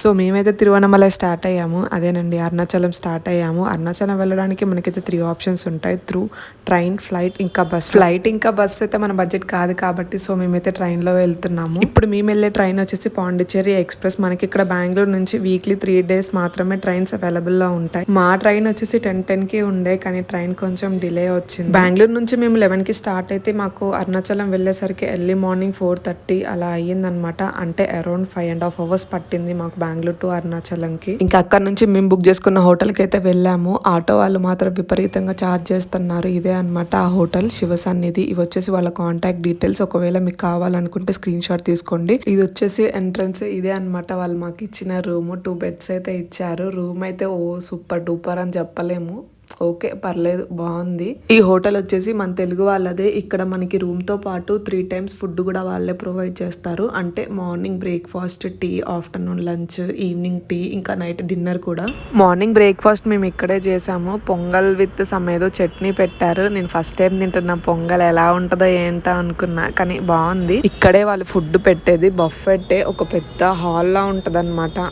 So మేమైతే Tiruvannamalai start అయ్యాము. అదేనండి అరుణాచలం స్టార్ట్ అయ్యాము. అరుణాచలం వెళ్ళడానికి మనకైతే త్రీ ఆప్షన్స్ ఉంటాయి. త్రూ ట్రైన్ ఫ్లైట్ ఇంకా బస్. ఫ్లైట్ ఇంకా బస్ అయితే మన బడ్జెట్ కాదు కాబట్టి సో మేమైతే ట్రైన్లో వెళ్తున్నాము. ఇప్పుడు మేము వెళ్ళే ట్రైన్ వచ్చేసి పాండిచ్చేరి ఎక్స్ప్రెస్. మనకి ఇక్కడ బెంగళూరు నుంచి వీక్లీ త్రీ డేస్ మాత్రమే ట్రైన్స్ అవైలబుల్లో ఉంటాయి. మా ట్రైన్ వచ్చేసి టెన్ టెన్కి ఉండే కానీ ట్రైన్ కొంచెం డిలే వచ్చింది. బెంగళూరు నుంచి మేము లెవెన్కి స్టార్ట్ అయితే మాకు అరుణాచలం వెళ్ళేసరికి ఎర్లీ మార్నింగ్ ఫోర్ థర్టీ అలా అయ్యిందనమాట. అంటే around five and half hours పట్టింది మాకు బెంగళూరు టు అరుణాచలంకి. ఇంకా అక్కడ నుంచి మేము బుక్ చేసుకున్న హోటల్కి అయితే వెళ్ళాము. ఆటో వాళ్ళు మాత్రం విపరీతంగా ఛార్జ్ చేస్తున్నారు. ఇదే అన్నమాట ఆ హోటల్ శివ సన్నిధి. ఇవి వచ్చేసి వాళ్ళ కాంటాక్ట్ డీటెయిల్స్ ఒకవేళ మీకు కావాలనుకుంటే స్క్రీన్ షాట్ తీసుకోండి. ఇది వచ్చేసి ఎంట్రన్స్ ఇదే అన్నమాట వాళ్ళు మాకు ఇచ్చిన రూమ్ టూ బెడ్స్ అయితే ఇచ్చారు. రూమ్ అయితే ఓ సూపర్ డూపర్ అని చెప్పలేము. ఓకే పర్లేదు బాగుంది. ఈ హోటల్ వచ్చేసి మన తెలుగు వాళ్ళదే. ఇక్కడ మనకి రూమ్తో పాటు త్రీ టైమ్స్ ఫుడ్ కూడా వాళ్ళే ప్రొవైడ్ చేస్తారు. అంటే morning breakfast tea afternoon lunch evening tea ఇంకా నైట్ డిన్నర్ కూడా. మార్నింగ్ బ్రేక్ఫాస్ట్ మేము ఇక్కడే చేసాము. పొంగల్ విత్ సమ్ ఏదో చట్నీ పెట్టారు. నేను ఫస్ట్ టైం తింటున్నా పొంగల్ ఎలా ఉంటుందో ఏంటో అనుకున్నా కానీ బాగుంది. ఇక్కడే వాళ్ళు ఫుడ్ పెట్టేది బఫెట్టే ఒక పెద్ద హాల్ లా ఉంటది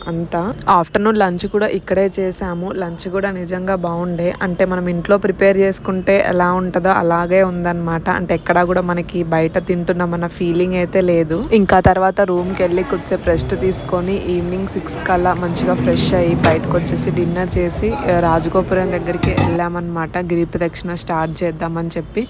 అంతా. ఆఫ్టర్నూన్ లంచ్ కూడా ఇక్కడే చేసాము. లంచ్ కూడా నిజంగా బాగుండే. అంటే అంటే మనం ఇంట్లో ప్రిపేర్ చేసుకుంటే ఎలా ఉంటుందో అలాగే ఉందన్నమాట. అంటే ఎక్కడా కూడా మనకి బయట తింటున్నామన్న ఫీలింగ్ అయితే లేదు. ఇంకా తర్వాత రూమ్కి వెళ్ళి కొద్దిసేపు రెస్ట్ తీసుకొని ఈవినింగ్ సిక్స్ కల్లా మంచిగా ఫ్రెష్ అయ్యి బయటకు వచ్చేసి డిన్నర్ చేసి రాజగోపురం దగ్గరికి వెళ్ళామన్నమాట. గిరి ప్రదక్షిణ స్టార్ట్ చేద్దామని చెప్పి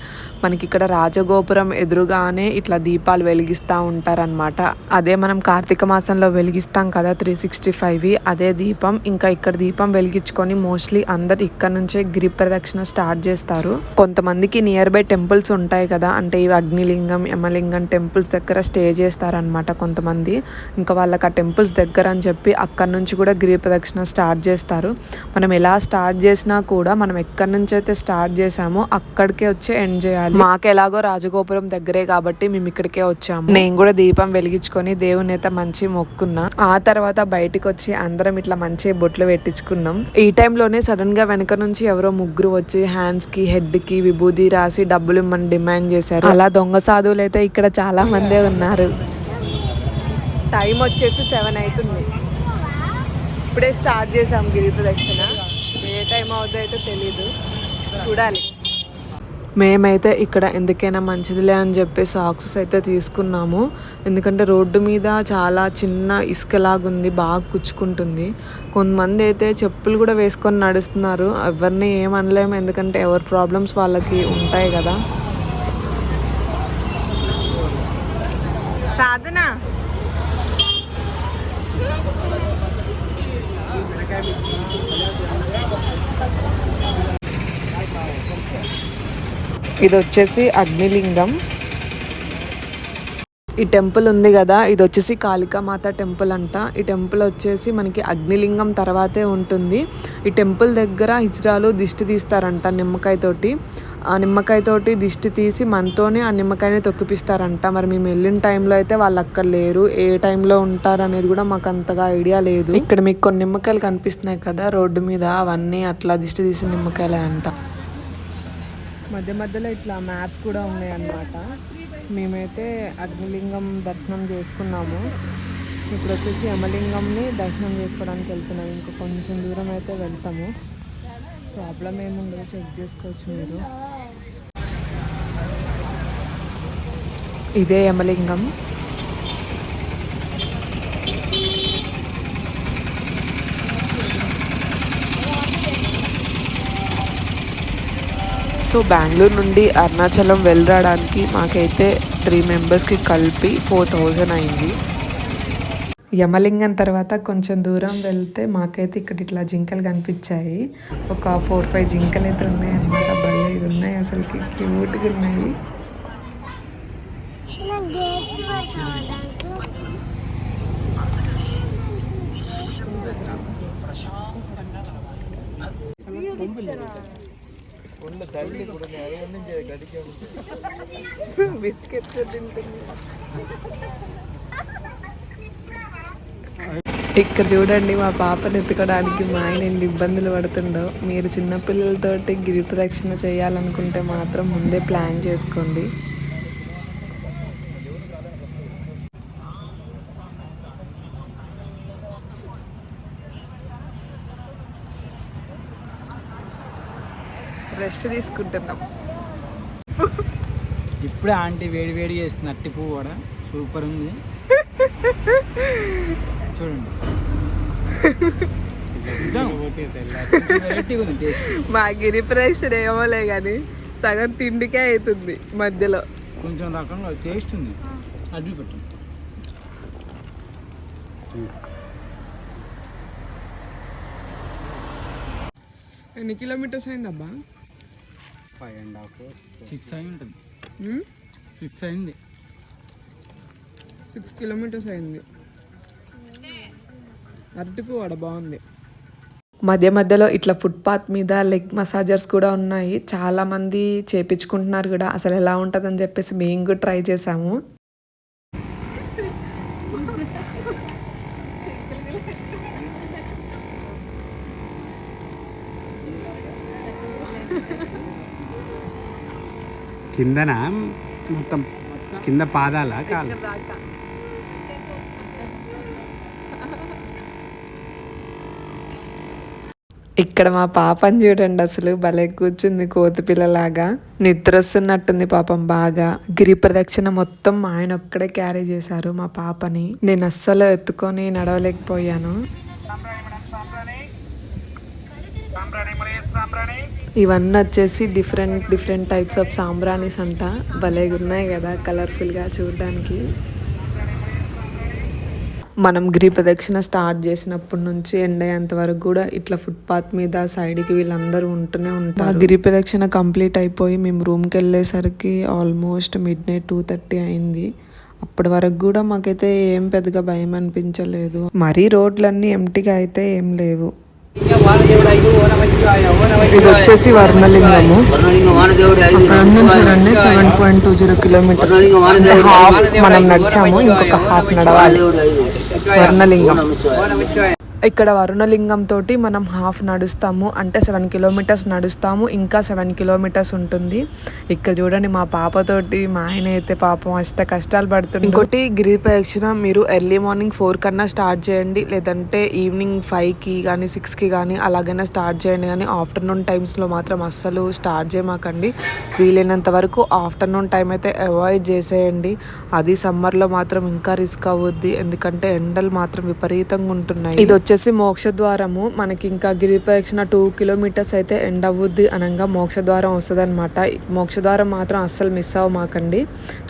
మనకి ఇక్కడ రాజగోపురం ఎదురుగానే ఇట్లా దీపాలు వెలిగిస్తూ ఉంటారనమాట అదే మనం కార్తీక మాసంలో వెలిగిస్తాం కదా త్రీ సిక్స్టీ ఫైవ్ అదే దీపం. ఇంకా ఇక్కడ దీపం వెలిగించుకొని మోస్ట్లీ అందరు ఇక్కడ నుంచే గిరి ప్రదక్షిణ స్టార్ట్ చేస్తారు. కొంతమందికి నియర్ బై టెంపుల్స్ ఉంటాయి కదా అంటే ఇవి అగ్నిలింగం యమలింగం టెంపుల్స్ దగ్గర స్టే చేస్తారనమాట కొంతమంది. ఇంకా వాళ్ళకి ఆ టెంపుల్స్ దగ్గర అని చెప్పి అక్కడి నుంచి కూడా గిరి ప్రదక్షిణ స్టార్ట్ చేస్తారు. మనం ఎలా స్టార్ట్ చేసినా కూడా మనం ఎక్కడి నుంచి అయితే స్టార్ట్ చేసామో అక్కడికే వచ్చి ఎండ్ చేయాలి. మాకు ఎలాగో రాజగోపురం దగ్గరే కాబట్టి మేము ఇక్కడికే వచ్చాము. నేను కూడా దీపం వెలిగించుకొని దేవుని అయితే మంచి మొక్కున్నా. ఆ తర్వాత బయటికి వచ్చి అందరం ఇట్లా మంచి బొట్లు పెట్టించుకున్నాం. ఈ టైంలోనే సడన్గా వెనక నుంచి ఎవరు ముగ్గురు వచ్చి హ్యాండ్స్కి హెడ్కి విభూది రాసి డబ్బులు మనం డిమాండ్ చేశారు. అలా దొంగ సాధువులు అయితే ఇక్కడ చాలా మందే ఉన్నారు. టైం వచ్చేసి సెవెన్ అవుతుంది. ఇప్పుడే స్టార్ట్ చేసాం గిరి ప్రదక్షిణ. ఏ టైం అవుతుందో అయితే తెలీదు. చూడాలి. మేమైతే ఇక్కడ ఎందుకైనా మంచిదిలే అని చెప్పి సాక్సెస్ అయితే తీసుకున్నాము. ఎందుకంటే రోడ్డు మీద చాలా చిన్న ఇసుకలాగుంది బాగా కుచ్చుకుంటుంది. కొంతమంది అయితే చెప్పులు కూడా వేసుకొని నడుస్తున్నారు. ఎవరిని ఏమనలేము ఎందుకంటే ఎవరి ప్రాబ్లమ్స్ వాళ్ళకి ఉంటాయి కదా. సాధన. ఇది వచ్చేసి అగ్నిలింగం. ఈ టెంపుల్ ఉంది కదా ఇది వచ్చేసి కాళికామాత టెంపుల్ అంట. ఈ టెంపుల్ వచ్చేసి మనకి అగ్నిలింగం తర్వాతే ఉంటుంది. ఈ టెంపుల్ దగ్గర హిజ్రాలు దిష్టి తీస్తారంట నిమ్మకాయతోటి ఆ నిమ్మకాయతోటి దిష్టి తీసి మనతోనే ఆ నిమ్మకాయని తొక్కిపిస్తారంట. మరి మేము వెళ్ళిన టైంలో అయితే వాళ్ళు అక్కడ లేరు ఏ టైంలో ఉంటారు అనేది కూడా మాకు అంతగా ఐడియా లేదు. ఇక్కడ మీకు కొన్ని నిమ్మకాయలు కనిపిస్తున్నాయి కదా రోడ్డు మీద అవన్నీ అట్లా దిష్టి తీసిన నిమ్మకాయలే అంట. మధ్య మధ్యలో ఇట్లా మ్యాప్స్ కూడా ఉన్నాయన్నమాట. మేమైతే అగ్నిలింగం దర్శనం చేసుకున్నాము. ఇప్పుడు వచ్చేసి యమలింగంని దర్శనం చేసుకోవడానికి వెళ్తున్నాం. ఇంకా కొంచెం దూరం అయితే వెళ్తాము. ప్రాబ్లం ఏముందో చెక్ చేసుకోవచ్చు మీరు. ఇదే యమలింగం. సో బెంగళూరు నుండి అరుణాచలం వెళ్ళడానికి మాకైతే త్రీ మెంబర్స్కి కలిపి ఫోర్ థౌజండ్ అయింది. యమలింగం తర్వాత కొంచెం దూరం వెళ్తే మాకైతే ఇక్కడ ఇట్లా జింకలు కనిపించాయి. ఒక ఫోర్ ఫైవ్ జింకలు అయితే ఉన్నాయి అన్నమాట భలే ఇది ఉన్నాయి అసలుకి. క్యూట్గా ఉన్నాయి. బిస్కెట్ తింటుంది. ఇక్కడ చూడండి మా పాపను ఎత్తుకోవడానికి మా ఆయన ఎన్ని ఇబ్బందులు పడుతుండో. మీరు చిన్నపిల్లలతోటి గిరి ప్రదక్షిణ చేయాలనుకుంటే మాత్రం ముందే ప్లాన్ చేసుకోండి. రెస్ట్ తీసుకుంటున్నాం. ఇప్పుడే ఆంటీ వేడి వేడి చేస్తుంది అట్టి పువ్వు కూడా. సూపర్ ఉంది. చూడండి. మా గిరి ప్రేషర్ ఏమోలే కానీ సగం తిండికే అవుతుంది మధ్యలో. కొంచెం రకంగా టేస్ట్ ఉంది. అది పెట్టు. ఎన్ని కిలోమీటర్స్ అయిందబ్బా? ఫైవ్ అండ్ హాఫ్ సిక్స్ అయి ఉంటుంది సిక్స్ అయింది. సిక్స్ కిలోమీటర్స్ అయింది. అరటిపు వాడ బాగుంది. మధ్య మధ్యలో ఇట్లా ఫుట్పాత్ మీద లెగ్ మసాజర్స్ కూడా ఉన్నాయి. చాలా మంది చేపించుకుంటున్నారు కూడా. అసలు ఎలా ఉంటుందని చెప్పేసి మేము కూడా ట్రై చేసాము. కిందన? మొత్తం కింద పాదాల? కాలు? ఇక్కడ మా పాపని చూడండి అసలు. భలే కూర్చుంది కోతి పిల్లలాగా. నిద్ర వస్తున్నట్టుంది పాపం బాగా. గిరి ప్రదక్షిణ మొత్తం మా ఆయన ఒక్కడే క్యారీ చేశారు మా పాపని. నేను అస్సలు ఎత్తుకొని నడవలేకపోయాను. ఇవన్నీ వచ్చేసి different different types of sambranis అంట. భలేగా ఉన్నాయి కదా కలర్ఫుల్గా చూడడానికి. మనం గిరి ప్రదక్షిణ స్టార్ట్ చేసినప్పటి నుంచి ఎండ్ అయ్యేంత వరకు కూడా ఇట్లా ఫుట్పాత్ మీద సైడ్కి వీళ్ళందరూ ఉంటూనే ఉంటారు. గిరి ప్రదక్షిణ కంప్లీట్ అయిపోయి మేము రూమ్కి వెళ్ళేసరికి almost midnight two thirty అయింది. అప్పటి వరకు కూడా మాకైతే ఏం పెద్దగా భయం అనిపించలేదు. మరీ రోడ్లన్నీ ఎంటీగా అయితే ఏం లేవు. ఇది వచ్చేసి వర్ణలింగము. అక్కడ నుంచి చూడండి seven point two zero kilometres half మనం నడిచాము ఇంకొక హాఫ్ నడవాలి. వర్ణలింగం. ఇక్కడ వరుణలింగం తోటి మనం హాఫ్ నడుస్తాము అంటే సెవెన్ కిలోమీటర్స్ నడుస్తాము ఇంకా సెవెన్ కిలోమీటర్స్ ఉంటుంది. ఇక్కడ చూడండి మా పాపతోటి మా ఆయన అయితే పాపం వస్తే కష్టాలు పడుతుంది ఇంకోటి గిరి ప్రదక్షిణ మీరు ఎర్లీ మార్నింగ్ ఫోర్ కన్నా స్టార్ట్ చేయండి లేదంటే ఈవినింగ్ ఫైవ్కి కానీ సిక్స్కి కానీ అలాగైనా స్టార్ట్ చేయండి. కానీ ఆఫ్టర్నూన్ టైమ్స్లో మాత్రం అస్సలు స్టార్ట్ చేయమాకండి. వీలైనంత వరకు ఆఫ్టర్నూన్ టైం అయితే అవాయిడ్ చేసేయండి. అది సమ్మర్లో మాత్రం ఇంకా రిస్క్ అవుద్ది ఎందుకంటే ఎండలు మాత్రం విపరీతంగా ఉంటున్నాయి. ఇది వచ్చి వచ్చేసి మోక్షద్వారము మనకి ఇంకా గిరి ప్రదక్షిణ టూ కిలోమీటర్స్ అయితే ఎండ్ అవ్వుద్ది అనగా మోక్షద్వారం వస్తుంది అనమాట మోక్షద్వారం మాత్రం అస్సలు మిస్ అవ్వమాకండి.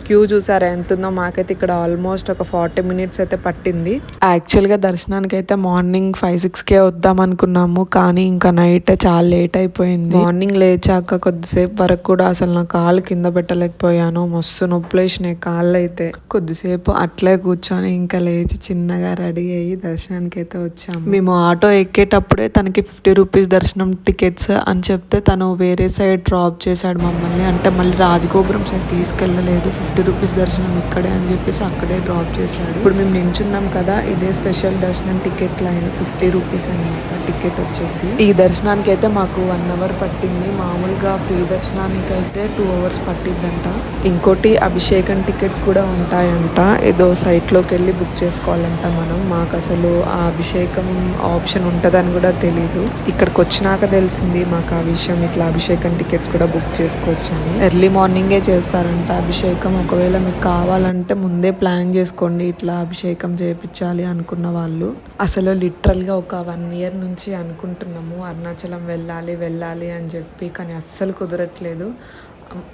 క్యూ చూసారా? ఎంత ఉందో మాకైతే ఇక్కడ ఆల్మోస్ట్ ఒక ఫార్టీ మినిట్స్ అయితే పట్టింది. యాక్చువల్గా దర్శనానికి అయితే మార్నింగ్ ఫైవ్ సిక్స్కే వద్దాం అనుకున్నాము కానీ ఇంకా నైట్ చాలా లేట్ అయిపోయింది. మార్నింగ్ లేచాక కొద్దిసేపు వరకు కూడా అసలు నా కాళ్ళు కింద పెట్టలేకపోయాను. మస్తు నొప్పులు వేసినాయి కాళ్ళు అయితే కొద్దిసేపు అట్లే కూర్చొని ఇంకా లేచి చిన్నగా రెడీ అయ్యి దర్శనానికి అయితే వచ్చాము. మేము ఆటో ఎక్కేటప్పుడే తనకి ఫిఫ్టీ రూపీస్ దర్శనం టికెట్స్ అని చెప్తే తను వేరే సైడ్ డ్రాప్ చేశాడు మమ్మల్ని. అంటే మళ్ళీ రాజగోపురం సైడ్ తీసుకెళ్ళలేదు. ఫిఫ్టీ ఫిఫ్టీ రూపీస్ దర్శనం ఇక్కడే అని చెప్పేసి అక్కడే డ్రాప్ చేశాడు. ఇప్పుడు మేము నించున్నాం కదా ఇదే స్పెషల్ దర్శనం టికెట్ లైన్ ఫిఫ్టీ రూపీస్ అనమాట టికెట్ వచ్చేసి. ఈ దర్శనానికి అయితే మాకు వన్ అవర్ పట్టింది. మామూలుగా ఫ్రీ దర్శనానికి అయితే టూ అవర్స్ పట్టిద్దంట. ఇంకోటి అభిషేకం టికెట్స్ కూడా ఉంటాయంట. ఏదో సైట్లోకి వెళ్ళి బుక్ చేసుకోవాలంట మనం. మాకు అసలు ఆ అభిషేకం ఆప్షన్ ఉంటుందని కూడా తెలీదు. ఇక్కడికి వచ్చినాక తెలిసింది మాకు ఆ విషయం. ఇట్లా అభిషేకం టికెట్స్ కూడా బుక్ చేసుకోవచ్చు అని ఎర్లీ మార్నింగే చేస్తారంట అభిషేకం ఒకవేళ మీకు కావాలంటే ముందే ప్లాన్ చేసుకోండి ఇట్లా అభిషేకం చేయించాలి అనుకున్న వాళ్ళు. అసలు లిటరల్గా ఒక వన్ ఇయర్ నుంచి అనుకుంటున్నాము అరుణాచలం వెళ్ళాలి వెళ్ళాలి అని చెప్పి కానీ అస్సలు కుదరట్లేదు.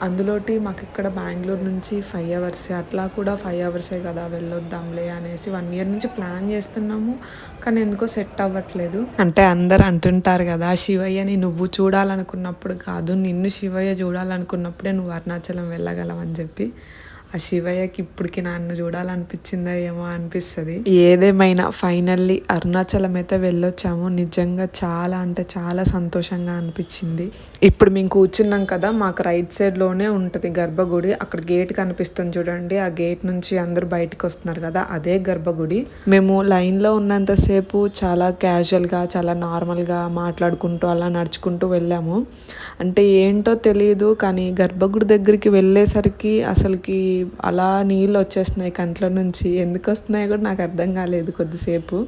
అందులోటి మాకు ఇక్కడ బెంగళూరు నుంచి ఫైవ్ అవర్స్ అట్లా కూడా ఫైవ్ అవర్సే కదా వెళ్ళొద్దాంలే అనేసి వన్ ఇయర్ నుంచి ప్లాన్ చేస్తున్నాము. కానీ ఎందుకో సెట్ అవ్వట్లేదు. అంటే అందరు అంటుంటారు కదా శివయ్యని నువ్వు చూడాలనుకున్నప్పుడు కాదు నిన్ను శివయ్య చూడాలనుకున్నప్పుడే నువ్వు అరుణాచలం వెళ్ళగలవని అని చెప్పి. ఆ శివయ్యకి ఇప్పటికి నన్ను చూడాలనిపించిందా ఏమో అనిపిస్తుంది. ఏదేమైనా ఫైనల్లీ అరుణాచలం అయితే వెళ్ళొచ్చాము. నిజంగా చాలా అంటే చాలా సంతోషంగా అనిపించింది. ఇప్పుడు మేము కూర్చున్నాం కదా మాకు రైట్ సైడ్లోనే ఉంటుంది గర్భగుడి. అక్కడ గేట్ కనిపిస్తుంది చూడండి. ఆ గేట్ నుంచి అందరూ బయటకు వస్తున్నారు కదా అదే గర్భగుడి. మేము లైన్లో ఉన్నంతసేపు చాలా క్యాజువల్గా చాలా నార్మల్గా మాట్లాడుకుంటూ అలా నడుచుకుంటూ వెళ్ళాము. అంటే ఏంటో తెలియదు కానీ గర్భగుడి దగ్గరికి వెళ్ళేసరికి అసలుకి అలా నీళ్ళు వచ్చేస్తున్నాయి కంట్లో నుంచి. ఎందుకు వస్తున్నాయో కూడా నాకు అర్థం కాలేదు కొద్దిసేపు.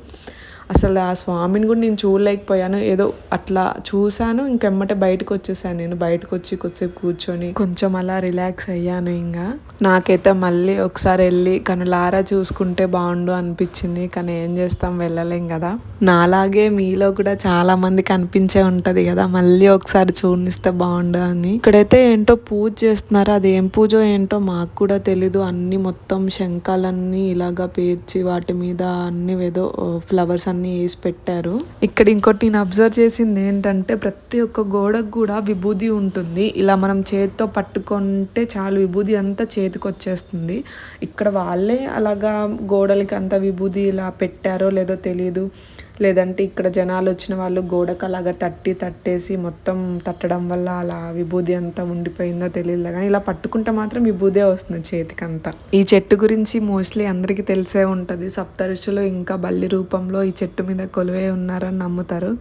అసలు ఆ స్వామిని కూడా నేను చూడలేకపోయాను. ఏదో అట్లా చూశాను. ఇంకెమ్మటే బయటకు వచ్చేసాను నేను. బయటకు వచ్చి కొద్దిసేపు కూర్చొని కొంచెం అలా రిలాక్స్ అయ్యాను ఇంకా. నాకైతే మళ్ళీ ఒకసారి వెళ్ళి కనులారా చూసుకుంటే బాగుండు అనిపించింది. కానీ ఏం చేస్తాం వెళ్ళలేం కదా. నాలాగే మీలో కూడా చాలా మంది కనిపించే ఉంటది కదా. మళ్ళీ ఒకసారి చూడనిస్తే బాగుండు అని. ఇక్కడైతే ఏంటో పూజ చేస్తున్నారు. అది ఏం పూజ ఏంటో మాకు కూడా తెలీదు. అన్ని మొత్తం శంఖాలన్నీ ఇలాగా పేర్చి వాటి మీద అన్ని ఏదో ఫ్లవర్స్ అన్ని వేసి పెట్టారు. ఇక్కడ ఇంకోటి నేను అబ్జర్వ్ చేసింది ఏంటంటే ప్రతి ఒక్క గోడకు కూడా విభూది ఉంటుంది. ఇలా మనం చేతితో పట్టుకుంటే చాలు విభూది అంతా చేతికి వచ్చేస్తుంది. ఇక్కడ వాళ్ళే అలాగా గోడలకి అంత విభూది ఇలా పెట్టారో లేదో తెలియదు లేదంటే ఇక్కడ జనాలు వచ్చిన వాళ్ళు గోడకు అలాగా తట్టి తట్టేసి మొత్తం తట్టడం వల్ల అలా విభూది అంతా ఉండిపోయిందో తెలియదు కానీ ఇలా పట్టుకుంటే మాత్రం విభూదే వస్తుంది చేతికంతా. ఈ చెట్టు గురించి మోస్ట్లీ అందరికీ తెలిసే ఉంటుంది. సప్తఋషులు ఇంకా బల్లి రూపంలో ఈ చెట్టు మీద కొలువే ఉన్నారని నమ్ముతారు.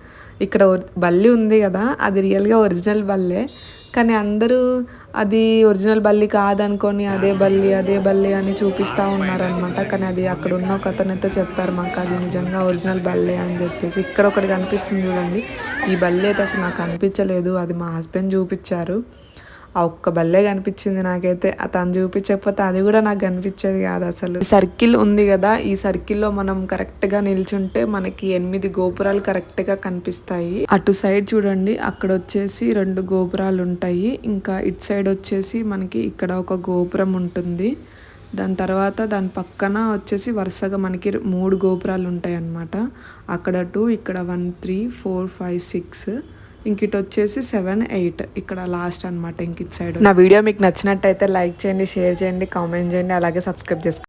ఇక్కడ బల్లి ఉంది కదా అది రియల్గా ఒరిజినల్ బల్లే. కానీ అందరూ అది ఒరిజినల్ బల్లి కాదనుకొని అదే బల్లి అదే బల్లి అని చూపిస్తూ ఉన్నారనమాట కానీ అది అక్కడ ఉన్న ఒక అతనైతే చెప్పారు మాకు అది నిజంగా ఒరిజినల్ బల్లే అని చెప్పేసి. ఇక్కడ ఒకటి కనిపిస్తుంది చూడండి. ఈ బల్లి అయితే అసలు నాకు అనిపించలేదు. అది మా హస్బెండ్ చూపించారు. ఆ ఒక్క బల్లే కనిపించింది నాకైతే. తను చూపించకపోతే అది కూడా నాకు కనిపించేది కాదు అసలు. సర్కిల్ ఉంది కదా ఈ సర్కిల్లో మనం కరెక్ట్గా నిల్చుంటే మనకి ఎనిమిది గోపురాలు కరెక్ట్గా కనిపిస్తాయి. అటు సైడ్ చూడండి అక్కడ వచ్చేసి రెండు గోపురాలు ఉంటాయి. ఇంకా ఇటు సైడ్ వచ్చేసి మనకి ఇక్కడ ఒక గోపురం ఉంటుంది. దాని తర్వాత దాని పక్కన వచ్చేసి వరుసగా మనకి మూడు గోపురాలు ఉంటాయి అన్నమాట అక్కడ టూ ఇక్కడ one three four five six ఇంక ఇటు వచ్చేసి సెవెన్ ఎయిట్ ఇక్కడ లాస్ట్ అనమాట ఇంక ఇటు సైడ్. నా వీడియో మీకు నచ్చినట్టయితే లైక్ చేయండి షేర్ చేయండి కామెంట్ చేయండి అలాగే సబ్స్క్రైబ్ చేసుకోండి.